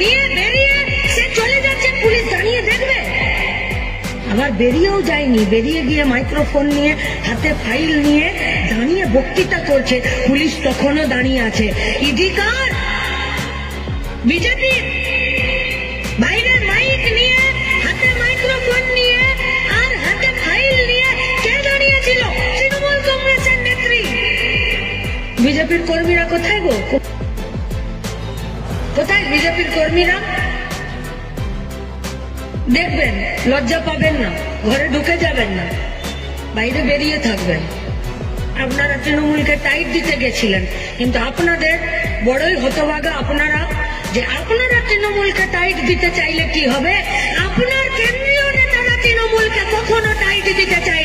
নিয়ে বেরিয়ে সে চলে যাচ্ছে, পুলিশ দাঁড়িয়ে দেখবে। আবার বেরিয়েও যায়নি, বেরিয়ে গিয়ে মাইক্রোফোন নিয়ে, হাতে ফাইল নিয়ে দাঁড়িয়ে বক্তৃতা করছে। পুলিশ তখনও দাঁড়িয়ে আছে। ইডি কার বিজেপি বাইরে মাইক নিয়ে, হাতে মাইক্রোফোন নিয়ে, আর হাতে ফাইল নিয়ে কে দাঁড়িয়েছিল? তৃণমূল কংগ্রেসের নেত্রী। বিজেপির কর্মীরা কোথায় গো? কোথায়? বিজেপির কর্মীরা? দেখবেন, লজ্জা পাবেন না, ঘরে ঢুকে যাবেন না, বাইরে বেরিয়ে থাকবেন। আপনারা তৃণমূলকে টাইট দিতে গেছিলেন, কিন্তু আপনাদের বড়ই হতভাগা আপনারা যে আপনারা তৃণমূলকে টাইট দিতে চাইলে কি হবে? আপনার কেন্দ্রীয় নেতারা তৃণমূলকে কখনো টাইট দিতে চায়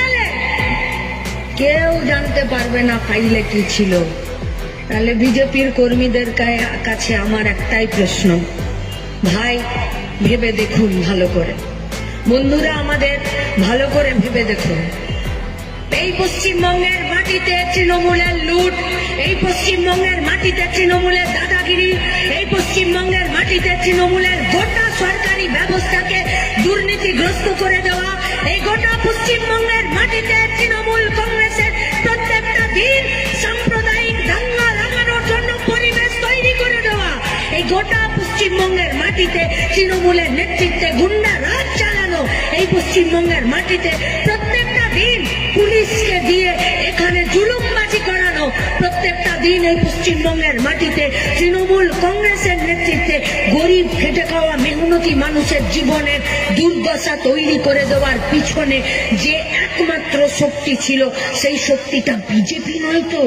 কেউ জানতে পারবে না ফাইলে কি ছিল। তাহলে বিজেপির কর্মীদের কাছে আমার একটাই প্রশ্ন। ভাই, ভেবে দেখুন ভালো করে। বন্ধুরা আমাদের ভালো করে ভেবে দেখুন। এই পশ্চিমবঙ্গের মাটিতে তৃণমূলের লুট, এই পশ্চিমবঙ্গের মাটিতে তৃণমূলের দাদাগিরি, এই পশ্চিমবঙ্গের মাটিতে তৃণমূলের গোটা সরকারি ব্যবস্থাকে দুর্নীতিগ্রস্ত করে দেওয়া, এই গোটা পশ্চিমবঙ্গের গোটা পশ্চিমবঙ্গের মাটিতে তৃণমূলের নেতৃত্বে গুন্ডা রাজ চালানো, এই পশ্চিমবঙ্গের মাটিতে প্রত্যেকটা দিন পুলিশকে দিয়ে এখানে জুলুমবাজি করানো, প্রত্যেকটা দিন এই পশ্চিমবঙ্গের মাটিতে তৃণমূল কংগ্রেসের নেতৃত্বে গরিব খেটে খাওয়া মেহনতি মানুষের জীবনের দুর্দশা তৈরি করে দেওয়ার পিছনে যে একমাত্র শক্তি ছিল, সেই শক্তিটা বিজেপি নয় তো?